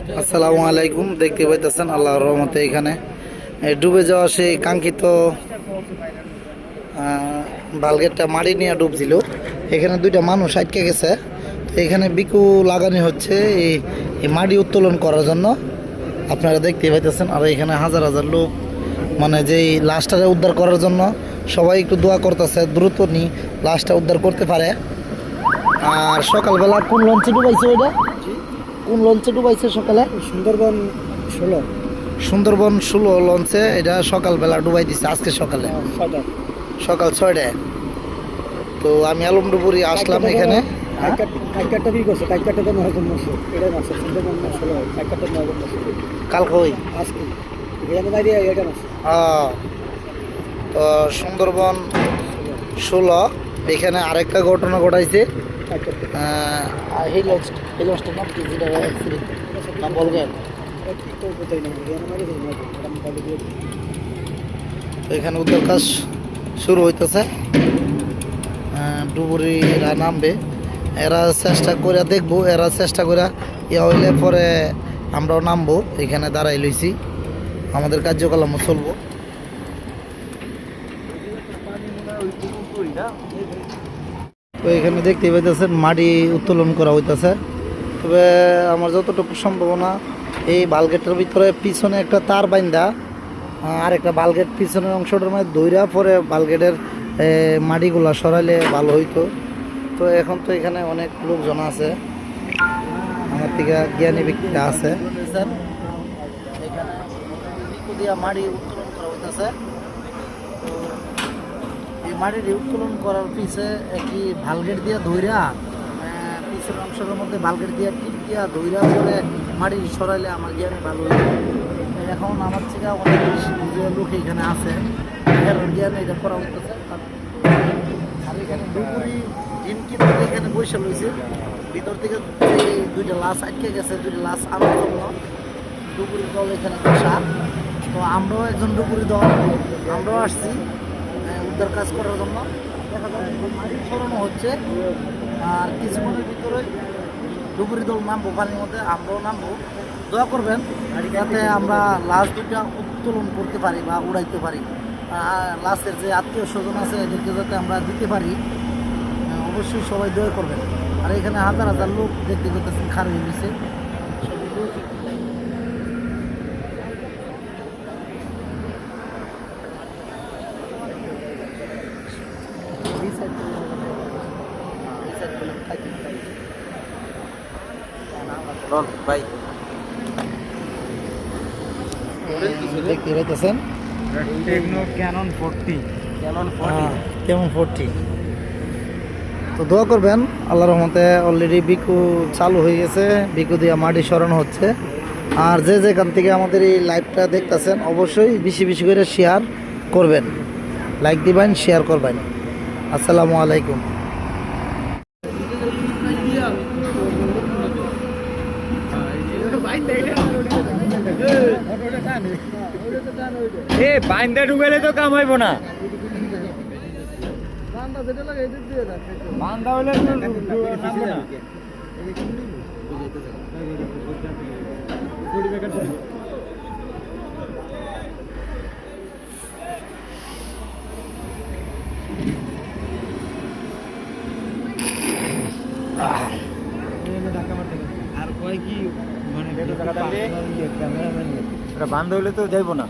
আসসালামু আলাইকুম, দেখতে পাইতেছেন আল্লাহর রহমতে এখানে। ডুবে যাওয়া সেই কাঙ্ক্ষিত বালগেটটা মাটি নিয়ে ডুবছিল। এখানে দুইটা মানুষ আটকে গেছে। এখানে বিকু লাগানি হচ্ছে এই মাটি উত্তোলন করার জন্য। আপনারা দেখতে পাইতেছেন, আর এখানে হাজার হাজার লোক মানে যেই লাশটাকে উদ্ধার করার জন্য সবাই একটু দোয়া করতেছে, দ্রুত নি লাশটা উদ্ধার করতে পারে। আর সকালবেলা কোন লঞ্চে ডুবাইছে ওইটা? কোন লঞ্চে ডুবাইছে সকালে? সুন্দরবন ষোলো। সুন্দরবন ষোলো লঞ্চে এটা সকালবেলা ডুবাই দিছে আজকে সকালে। ছয়টা সকাল। ছয়টায়। তো আমি আলমডুপুরি আসলাম এখানে। হ্যাঁ? কালকে তো সুন্দরবন ষোলো এখানে আরেকটা ঘটনা ঘটাইছে। এখানে উদ্ধার কাজ শুরু হইতেছে। ডুবুরিরা নামবে। এরা চেষ্টা করে দেখব, এরা চেষ্টা করে ইয়া হইলে পরে আমরাও নামবো। এখানে দাঁড়াই লইছি। আমাদের কার্যকলাপ চলবো। তো এখানে দেখতে পাইতেছেন মাটি উত্তোলন করা হইতেছে। তবে আমার যতটুকু সম্ভাবনা, এই বালগেটের ভিতরে পিছনে একটা তার বাইন্দা আর একটা বালগেট পিছনের অংশটার মধ্যে দইরা পরে বালগেটের মাটিগুলা সরাইলে ভালো হইতো। তো এখন তো এখানে অনেক লোকজন আছে। আমার থেকে জ্ঞানী ব্যক্তিরা আছে। মাটি উত্তোলন করা হইতেছে। মাটির উত্তোলন করার পিছে কি ভালগেট দিয়া আহ, পিছের অংশের মধ্যে ভালগেট দিয়া টিপ দিয়া ধইরা পরে মাটি সরাইলে আমার জ্ঞানে ভালো হইবে এখন আমার থেকে অনেক বুঝে লোক এখানে আছে। জ্ঞানে এটা করা হইতেছে আর এখানে কিন্তু এখানে বসে রয়েছে? ভিতর থেকে দুইটা লাশ আটকে গেছে দুইটা লাশ আনার জন্য ডুবুরি দল এখানে বসা। তো আমরাও একজন ডুবুরি দল আমরাও আসছি। উদ্ধার কাজ করার জন্য দেখা যায় মাটি সরানো হচ্ছে। আর কিছুক্ষণের ভিতরে ডুবুরি দল নামবো পানির মধ্যে আমরাও নামবো। দোয়া করবেন, যাতে আমরা লাশ দুটা উত্তোলন করতে পারি বা উড়াইতে পারি। লাশের যে আত্মীয় স্বজন আছে, এদেরকে যাতে আমরা দিতে পারি, অবশ্যই সবাই দয়া করবেন। আর এখানে হাজার হাজার লোক দেখতে করতেছেন খারাপ হয়েছে দেখতে পাইতেছেন টেকনো ক্যানন ফোরটি কেমন ফোরটি তো দোয়া করবেন আল্লাহ রহমতে অলরেডি বিকু চালু হয়ে গেছে বিকু দিয়া মাটি সরানো হচ্ছে। আর যে যেখান থেকে আমাদের এই লাইভটা দেখতেছেন অবশ্যই বেশি বেশি করে শেয়ার করবেন। লাইক দিবেন শেয়ার করবেন। আসসালামু আলাইকুম এ বাইন্দা ঢুকালে তো কাম হইব না বান্দা হলে তো নামবো না বান্ধ হলে তো যাইবো না।